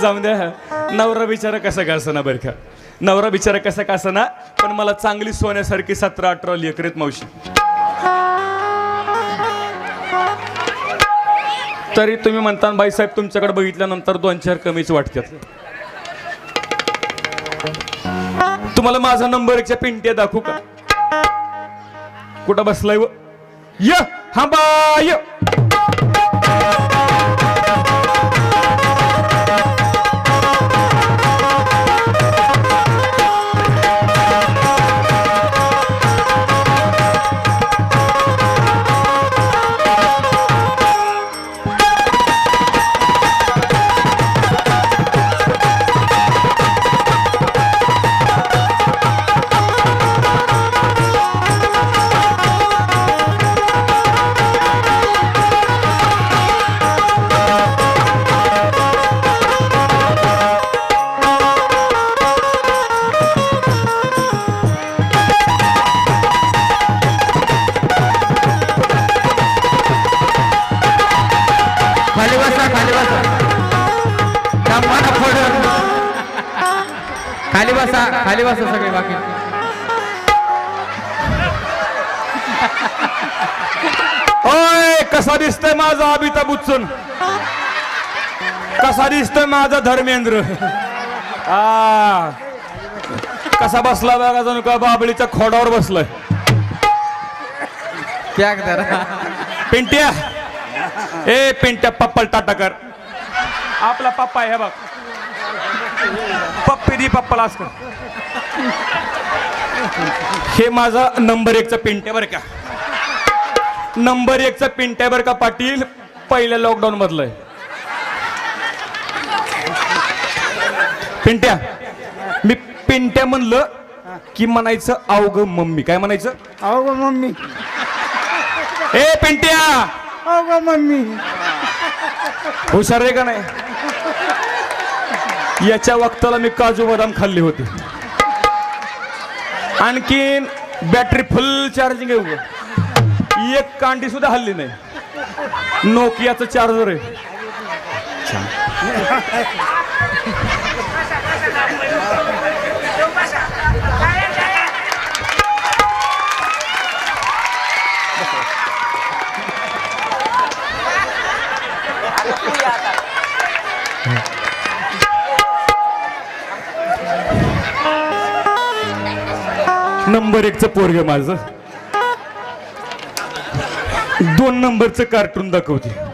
जाऊन द्या. नवरा बिचारा कसा का असना बरं का? नवरा बिचारा कसा का असना? पण मला चांगली सोन्यासारखी सतरा अठरा लेकरेत मावशी. तरी तुम्ही म्हणता बाईसाहेब तुमच्याकडे बघितल्यानंतर दोन चार कमीच वाटतात. तुम्हाला माझा नंबर एकच्या पिंट्या दाखवू का? कुठं बसलाय व? य हा बाय बसा खाली बसा सगळे बाकी. ओय कसा दिसतोय माझा अमिताभ बच्चन? कसा दिसतोय माझा धर्मेंद्र? आ कसा बसला बघा जणू का बाबळीच्या खोडावर बसलाय. त्याग पिंट्या. ए पिंट्या पप्पल टाटाकर आपला पप्पा आहे हे बघ. पप्पी दी पप्पाला असं हे माझा नंबर एकचा पिंट्या बरं का. नंबर एकचा पिंट्या बरं का पाटील. पहिल्या लॉकडाऊन मधलं आहे पिंट्या मी पिंट्या म्हणलं की म्हणायचं अवघ मम्मी. काय म्हणायचं? गं मम्मी. ए पिंट्या! गं मम्मी. हुशार आहे का नाही? याच्या वक्ताला मी काजू बदाम खाल्ले होते. आणखीन बॅटरी फुल चार्जिंग आहे उभं. एक कांडी सुद्धा हल्ली नाही. नोकियाचं चार्जर आहे. नंबर एकचं पोरग माझं. दोन नंबरचं कार्टून दाखवते.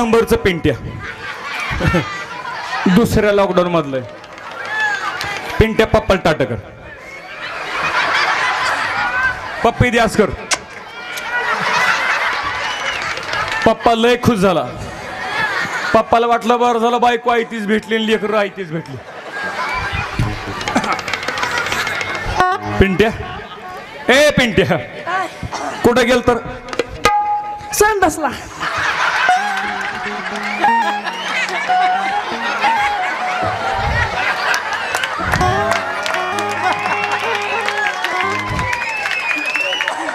नंबरचं पेंट्या दुसऱ्या लॉकडाऊन मधलं पिंट्या पप्पल टाटकर पप्पी द्यासकर पप्पा लय खुश झाला. पप्पाला वाटलं बरं झालं बायको आयतीच भेटली लेकर आयतीच भेटली. पिंट्या ए पिंट्या कुठं गेल तर संडासला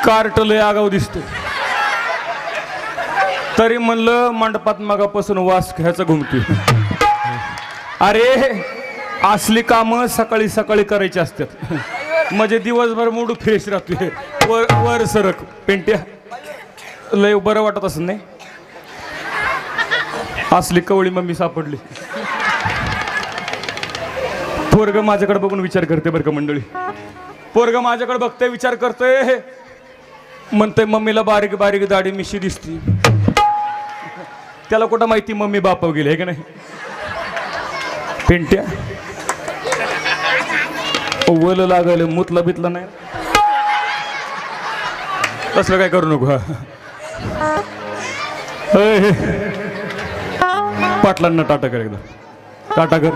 कार्ट लय आगाव दिसतो तरी म्हणलं मंडपात मगापासून वास घ्यायचा घुमती अरे असली कामं सकाळी सकाळी करायची असतात. म्हणजे दिवसभर मूड फ्रेश राहतोय. वर वर सरक. पेंट्या. लय बरं वाटत असं नाही? असली कवळी मम्मी सापडली. पोरग माझ्याकडे बघून विचार करते बरं का मंडळी. पोरग माझ्याकडे बघते विचार करतोय. म्हणते मम्मीला बारीक बारीक दाढी मिशी दिसती. त्याला कुठं माहिती मम्मी बापाव गेली आहे का नाही? पिंट्या. वल लागल मुतला बितला नाही. तसलं काय करू नको हा. हे. पाटलांना टाटा कर एकदा. टाटा कर.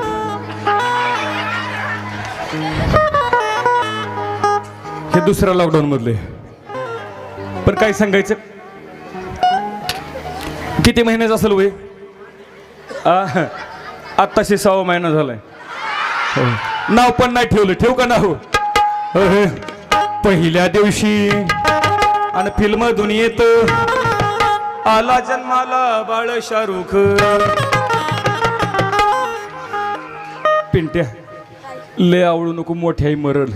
हे दुसऱ्या लॉकडाऊन मधले. पण काय सांगायचं? किती महिन्याचं असेल वय? आ, आत्ताशी सहा महिना झालाय. हो. नाव पण नाही ठेवलं. ठेवू का नाव? हो, हो. पहिल्या दिवशी आणि फिल्म दुनियेत आला जन्माला बाळ शाहरुख. पिंट्या लय आवडू नको मोठ्याही मरल.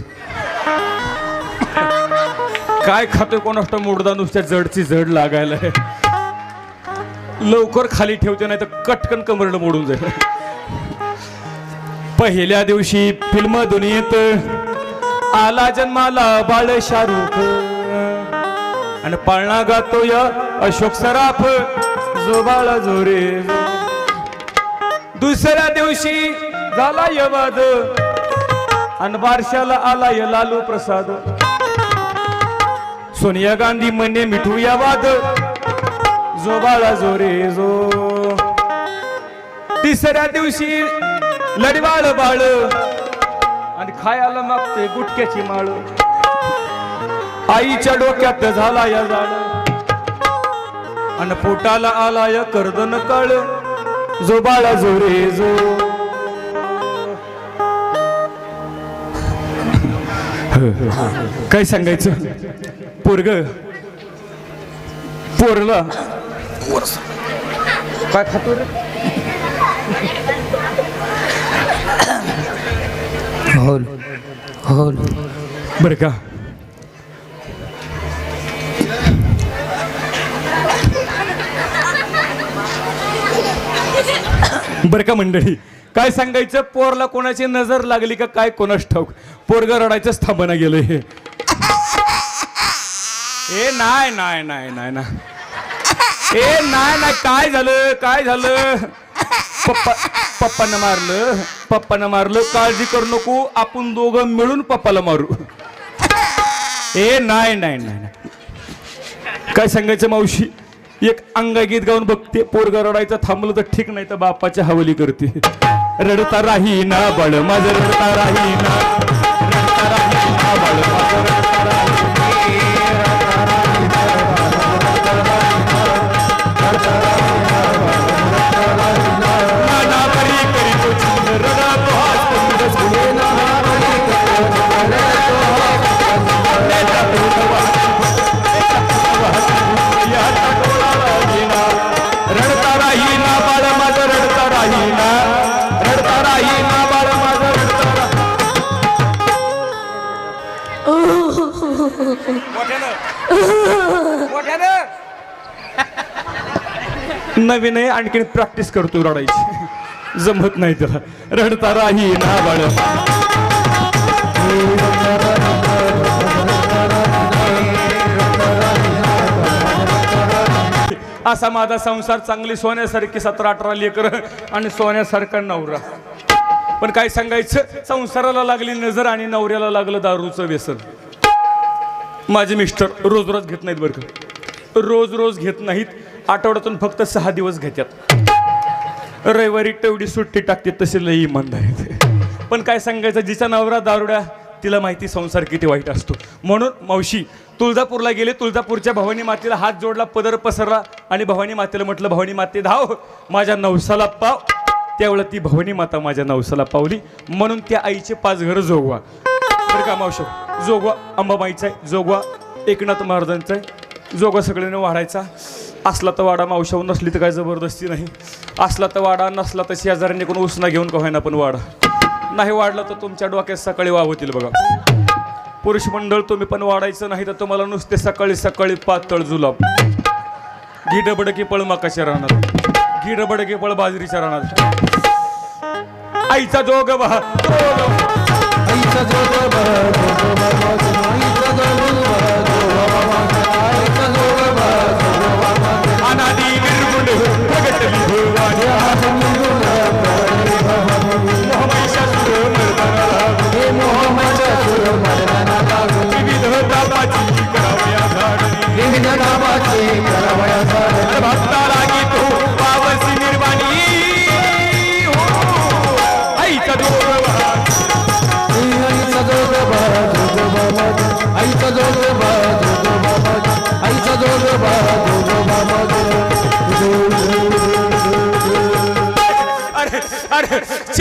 काय खातोय कोणाष्ट मोडदा नुसत्या जडची जड लागायला. लवकर खाली ठेवते नाही तर कटकन कमरड मोडून जाईल. पहिल्या दिवशी फिल्म दुनियेत आला जन्माला बाळ शाहरुख. आणि पाळणा गातो या अशोक सराफ जो बाळा जोरे. दुसऱ्या दिवशी झाला यवाद. आणि बारशाला आला य लालू प्रसाद. सोनिया गांधी म्हणे मिठूया वाद. जो बाळा जो रे जो. तिसऱ्या दिवशी लढवाळ बाळ. आणि खायला मागते गुटक्याची माळ. आईच्या डोक्यात झाला या जाळ. आणि पोटाला आला या कर्दन कळ. जो बाळा जो रे जो. काय सांगायचं? पोरग. पोरला. काय खातो रे? होल. होल. बरं का. बरं का मंडळी. काय सांगायचं? पोरला कोणाची नजर लागली का काय कोणाच ठाऊक? पोरग रडायचंच थांबना गेलं हे ए नाही नाही नाही नाही ना ए नाही नाही काय झालं काय झालं? पप्पा पप्पानं मारलं पप्पानं मारलं. काळजी करू नको आपण दोघं मिळून पप्पाला मारू. ए नाही नाही नाही काय सांगायचं मावशी? एक अंगागीत गाऊन बघते पोरग रडायचं थांबलं तर ठीक नाही तर बापाच्या हवली करते. रडता राही ना बळ माझं रडता राही ना. रडता राही ना बळ. नवीन आहे आणखीन प्रॅक्टिस करतो रडायची. जमत नाही त्याला. रडता राही ना बाळ. असा माझा संसार चांगली सोन्यासारखी सतरा अठरा लेकर आणि सोन्यासारखा नवरा. पण काय सांगायचं? संसाराला लागली नजर आणि नवऱ्याला लागलं दारूचं व्यसन. माझे मिस्टर रोज रोज घेत नाहीत बरं रोज रोज घेत नाहीत. आठवड्यातून फक्त सहा दिवस घेतात रविवारी तेवढी सुट्टी टाकते तसे लई इमानदार आहेत पण काय सांगायचं जिचा नवरा दारुड्या तिला माहिती संसार किती वाईट असतो. म्हणून मावशी तुळजापूरला गेले तुळजापूरच्या भवानी मातेला हात जोडला पदर पसरला आणि भवानी मातेला म्हटलं भवानी माते धाव माझ्या नवसाला पाव. त्यावेळेला ती भवानी माता माझ्या नवसाला पावली. म्हणून त्या आईचे पाच घर जोगवा. बरं का मावश? जोगवा अंबाबाईचा आहे जोगवा एकनाथ महाराजांचा आहे जोगवा सगळ्यांना वाढायचा. असला तर वाडा मावशाहून नसली तर काय जबरदस्ती नाही. असला तर वाडा नसला तर शेजाऱ्यांनी कोण उसना घेऊन का होईना पण वाडा. नाही वाढला तर तुमच्या डोक्यात सकाळी वावतील बघा. पुरुष मंडळ तुम्ही पण वाढायचं नाही तर तुम्हाला नुसते सकाळी सकाळी पातळ जुलाब. घी डबडकी पळ मकाच्या राहणार. घी डबडकी पळ बाजरीच्या राहणार. आईचा जोग बहा. अनादी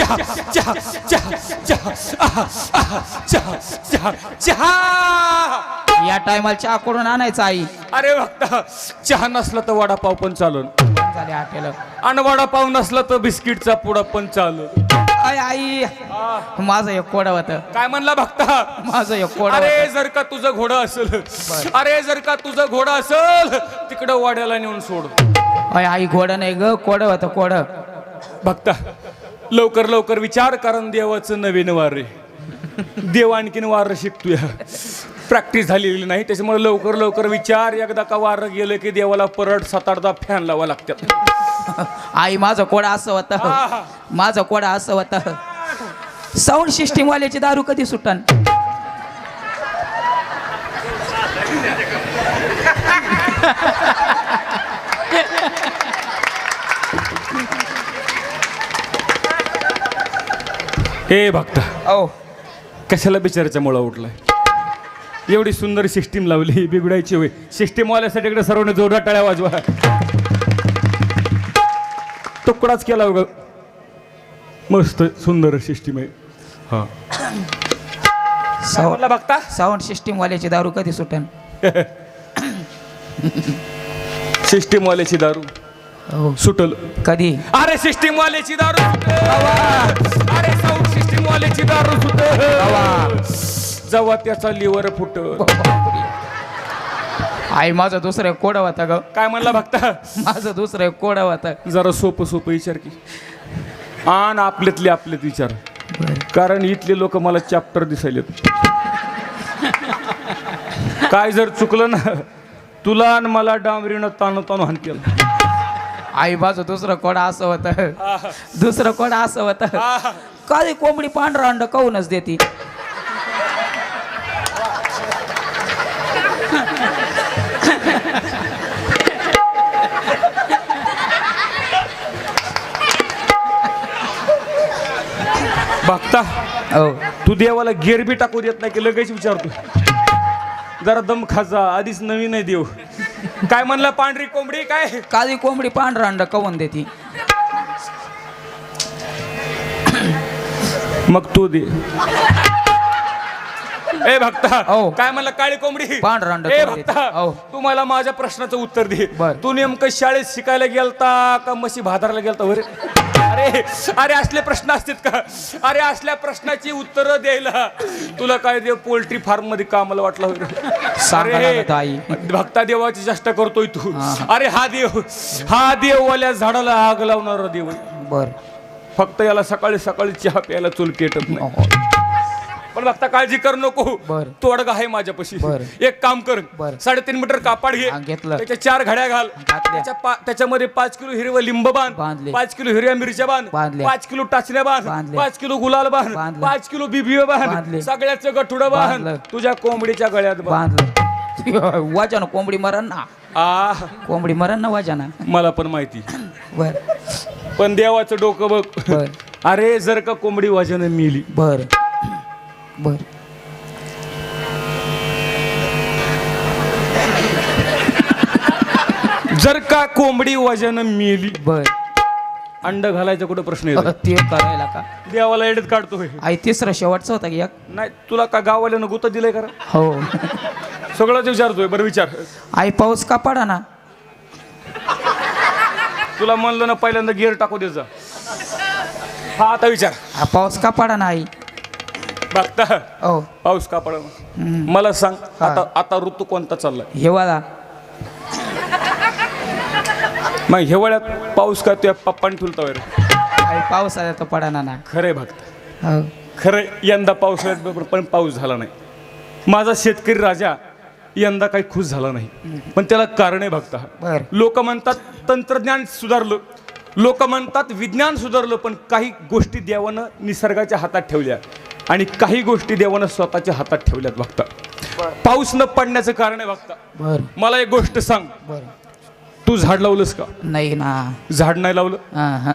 चहा चहा चहा चहा आहा, आहा, चहा चहा चहा या टायमाला चहा करून आणायचा आई? अरे बघता चहा नसला तर वडापाव पण चालून. झाले हॉटेल आणि वडापाव नसला तर बिस्किटचा पुडा पण चालू अय आई माझं एक कोड होत. काय म्हणला बघता माझं एक कोड अरे जर का तुझं घोडं असेल अरे जर का तुझं घोडं असेल तिकडं वाड्याला नेऊन सोड. अय आई घोड नाही ग कोड होत कोड. बघता लवकर लवकर विचार कारण देवाचं नवीन वार आहे. देव आणखीन वार शिकतोय. प्रॅक्टिस झालेली नाही त्याच्यामुळे लवकर लवकर विचार एकदा का वार गेलं की देवाला परत सात आठदा फॅन लावा लागतात. आई माझं कोड असं होत. माझं कोड असं होत. साऊंड सिस्टीम वाल्याची दारू कधी सुटन? हे बघता ओ कशाला बिचाराच्या मुळा उठलाय? एवढी सुंदर सिस्टीम लावली बिघडायची होय. सिस्टीम वाल्यासाठी इकडे सर्वांनी जोरदार टाळ्या वाजवा. तुकडाच केला बघ मस्त सुंदर सिस्टीम आहे. हा. साऊंड बघता? साऊंड सिस्टीम वाल्याची दारू कधी सुटन? सिस्टीम वाल्याची दारू सुटल. कधी? अरे सिस्टीम वाल्याची दारू. अरे साऊंड सिस्टीम वाल्याची दारू सुटल जेव्हा त्याचा लिव्हर फुट आई माझं दुसरं कोड होता ग. काय म्हणला बघता माझं दुसरं कोड होतं. जरा सोपं सोपं विचार की. आण आपल्यातले आपल्यात विचार. कारण इथले लोक मला चॅप्टर दिसायलेत. काय जर चुकलं ना तुला आणि मला डांबरीनं ताणू ताणू हाणतील आई माझं दुसरं कोड असं होतं. दुसरं कोड असं होतं. कधी कोंबडी पांढरा अंड काऊनच देती? बघता. हो. तू देवाला गेर बी टाकू देत नाही की लगेच विचारतो. जरा दम खाजा आधीच नवीन आहे देव. काय म्हणला पांढरी कोंबडी काय? काळी कोंबडी पांढरा अंड काऊन देती? मग तू दे ए भक्ता हो. काय म्हणलं काळी कोंबडी ए? भक्ता हो. तू मला माझ्या प्रश्नाचं उत्तर दे बर. तू नेमकं शाळेत शिकायला गेलता का म्हशी भादारला गेलता वरे अरे अरे असले प्रश्न असतात का अरे असल्या प्रश्नाची उत्तरं द्यायला तुला काय देव पोल्ट्री फार्ममध्ये कामाला वाटलं वगैरे सांगा अरे. भक्ता देवाची चेष्टा करतोय तू. अरे हा देव हा देववाल्या झाडाला आग लावणारा देव आहे. बर फक्त याला सकाळी सकाळी चहा प्यायला चूल पेटत नाही पण बघता काळजी कर नको बर. तोडगा आहे माझ्यापाशी बर. एक काम कर बर. साडेतीन मीटर कापड घे हा, घेतलं. त्याच्या चार घड्या घाल घातल्या. त्याच्या पा- त्याच्यामध्ये पाच किलो हिरवं लिंब बांध बांधले. पाच किलो हिरव्या मिरच्या बांध बांधले. पाच किलो टाचण्या बांध बांधले. पाच किलो गुलाल बांध बांधले. पाच किलो बिबिय बांध बांधले. सगळ्याचं गठुडं बांध बांधलं. तुझ्या कोंबडीच्या गळ्यात बांध बांधलं वाजानं कोंबडी मरण ना आ कोंबडी मरण ना वाजाना मला पण माहिती बर पण देवाचं डोकं बघ. बर. अरे जर का कोंबडी वाजन मिली. बर. बर. जर का कोंबडी वजन मिली. बर. अंड घालायचा कुठं प्रश्न येतो ते करायला का? देवाला एडत काढतोय. आई तिसरं शेवटचं होता की एक? नाही तुला का गाववाल्यानं गुत दिलंय का रे? हो. सगळंच विचारतोय बरं विचार. आई पाऊस का पडा ना तुला म्हणलं ना पहिल्यांदा गिअर टाकू दे जा. हा आता विचार. हा पाऊस का पडा ना आई? बघता. हो. पाऊस का पडा? मला सांग आता आता ऋतू कोणता चाललाय? हिवाळा मग हिवाळ्यात पाऊस का तुझ्या पप्पाने ठुलता रे आई पाऊस आला तर पडा ना खरंय भक्त हो. खरं यंदा पावसाळ्यात बरोबर पण पाऊस झाला नाही. माझा शेतकरी राजा यंदा काही खुश झाला नाही. पण त्याला कारण बर. लोक म्हणतात तंत्रज्ञान सुधारलं. लोक म्हणतात विज्ञान सुधारलं पण काही गोष्टी देवानं निसर्गाच्या हातात ठेवल्या. आणि काही गोष्टी देवानं स्वतःच्या हातात ठेवल्यात बघता. पाऊस न पडण्याचं कारण आहे बघता. मला एक गोष्ट सांग. तू झाड लावलंस का? नाही ना. झाड नाही लावलं?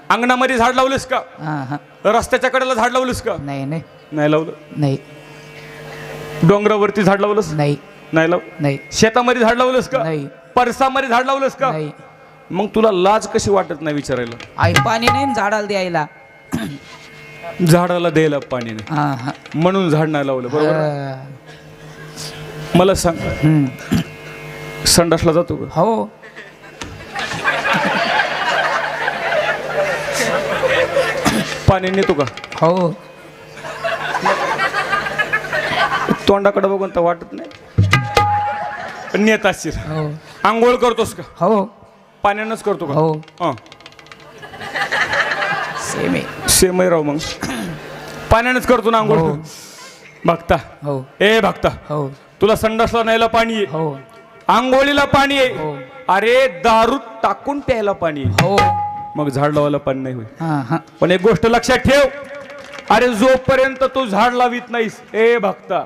अंगणामध्ये झाड लावलंस का? रस्त्याच्या कडेला झाड लावलंस का? नाही नाही. नाही लावलं? नाही. डोंगरावरती झाड लावलंस? नाही. नाही लाव. नाही. शेतामध्ये झाड लावलंस का? नाही. परसामध्ये झाड लावलंस का? नाही. मग तुला लाज कशी वाटत नाही विचारायला? आई पाणी नाही ना झाडाला द्यायला? झाडाला द्यायला पाणी नाही. हा हा. म्हणून झाड नाही लावलं बरोबर. मला सांग. हम्म. संडासला जातो का? हो. पाणी नेतो का? हो. तोंडाकडे बघून तर वाटत नाही. पण नेत असशील. हो. आंघोळ करतोस का? हो. पाण्यानंच करतो का? हो. हां. सेम. आहे सेम आहे राव मग. पाण्यानंच करतो ना आंघोळ? हो. भक्ता. हो. ए भक्ता. हो. तुला संडासला न्यायला पाणी आहे. हो. आंघोळीला पाणी आहे. हो. अरे दारू टाकून प्यायला पाणी आहे. हो. मग झाड लावायला पाणी नाही होईल हा हा. पण एक गोष्ट लक्षात ठेव. अरे जोपर्यंत तू झाड लावित नाहीस ए भक्ता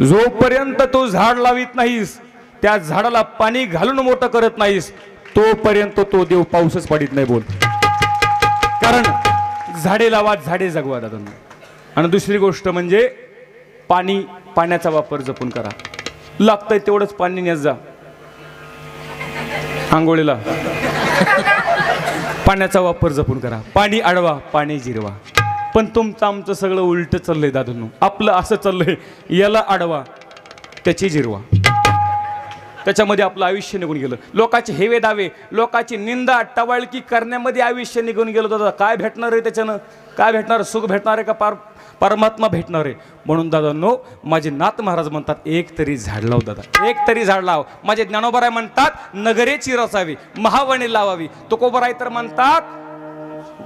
जोपर्यंत तू झाड लावित नाहीस त्या झाडाला पाणी घालून मोठं करत नाहीस तोपर्यंत तो देव पाऊसच पडित नाही बोल. कारण झाडे लावा झाडे जगवा दादा आणि दुसरी गोष्ट म्हणजे पाणी पाण्याचा वापर जपून करा. लागतंय तेवढंच पाणी नेस जा. आंघोळीला. पाण्याचा वापर जपून करा. पाणी अडवा पाणी जिरवा. पण तुमचं आमचं सगळं उलट चाललंय दादांनो. आपलं असं चाललंय याला आडवा त्याची जिरवा. त्याच्यामध्ये आपलं आयुष्य निघून गेलं. लोकांचे हेवे दावे लोकांची निंदा टवाळकी करण्यामध्ये आयुष्य निघून गेलं. दादा काय भेटणार आहे त्याच्यानं? काय भेटणार? सुख भेटणार आहे का? पार परमात्मा भेटणार आहे. म्हणून दादांनो माझे नाथ महाराज म्हणतात एक तरी झाड लाव दादा एक तरी झाड लाव. माझे ज्ञानोबराय म्हणतात नगरेची रसावी महावणी लावावी. तुकोबराय तर म्हणतात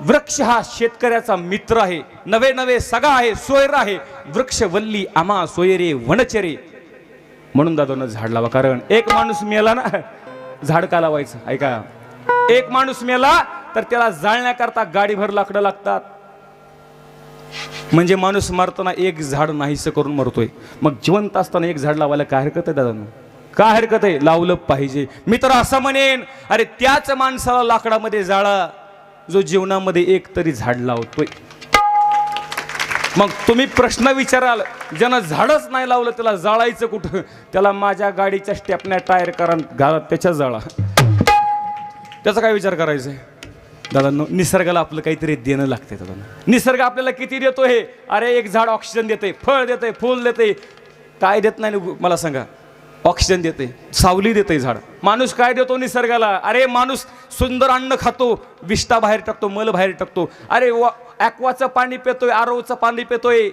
वृक्ष हा शेतकऱ्याचा मित्र आहे. नवे नवे सगा आहे सोयर आहे. वृक्ष वल्ली आमा सोयरे वनचरे. म्हणून दादानं झाड लावा कारण एक माणूस मेला ना झाड का लावायचं? ऐका. एक माणूस मेला तर त्याला जाळण्याकरता गाडीभर लाकडं लागतात. म्हणजे माणूस मारताना एक झाड नाहीसं करून मरतोय. मग जिवंत असताना एक झाड लावायला काय हरकत आहे दादानं? काय हरकत आहे? लावलं पाहिजे. मी तर असं म्हणेन अरे त्याच माणसाला लाकडामध्ये जाळा. जो जीवनामध्ये एक तरी झाड लावतोय. मग तुम्ही प्रश्न विचाराल ज्यानं झाडच नाही लावलं त्याला जाळायचं कुठं? त्याला माझ्या गाडीच्या स्टेपण्या टायर करा घाला त्याच्या जाळा. त्याचा काय विचार करायचा आहे दादांनो निसर्गाला आपलं काहीतरी देणं लागतंय दादा निसर्ग आपल्याला किती देतो हे अरे एक झाड ऑक्सिजन देते फळ देते फूल देते काय देत नाही मला सांगा. ऑक्सिजन देते सावली देते झाड. माणूस काय देतो निसर्गाला? अरे माणूस सुंदर अन्न खातो विष्टा बाहेर टाकतो मल बाहेर टाकतो. अरे वा ॲक्वाचं पाणी पितोय आरोचं पाणी पितोय.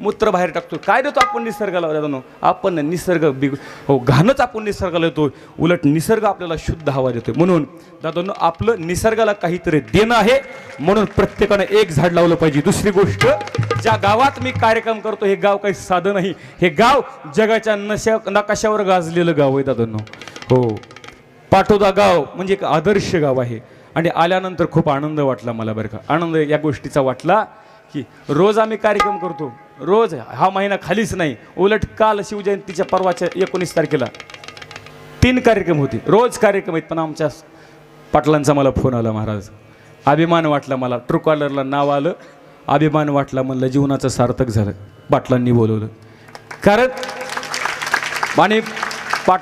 मूत्र बाहेर टाकतो काय देतो आपण निसर्गाला? दादांनो आपण निसर्ग बिग हो घाणच आपण निसर्गाला येतो उलट निसर्ग आपल्याला शुद्ध हवा देतोय. म्हणून दादांनो आपलं निसर्गाला काहीतरी देणं आहे. म्हणून प्रत्येकानं एक झाड लावलं पाहिजे. दुसरी गोष्ट ज्या गावात मी कार्यक्रम करतो हे गाव काही साधं नाही. हे गाव जगाच्या नशा नकाशावर गाजलेलं गाव आहे दादांनो. हो. पाटोदा गाव म्हणजे एक आदर्श गाव आहे. आणि आल्यानंतर खूप आनंद वाटला मला बरं का. आनंद या गोष्टीचा वाटला की रोज आम्ही कार्यक्रम करतो. रोज हा महिना खालीच नाही उलट काल शिवजयंतीच्या परवाच्या एकोणीस तारखेला तीन कार्यक्रम होते. रोज कार्यक्रम आहेत पण आमच्या पाटलांचा मला फोन आला महाराज. अभिमान वाटला मला ट्रुकॉलरला नाव आलं अभिमान वाटला म्हणलं जीवनाचं सार्थक झालं पाटलांनी बोलवलं. कारण आणि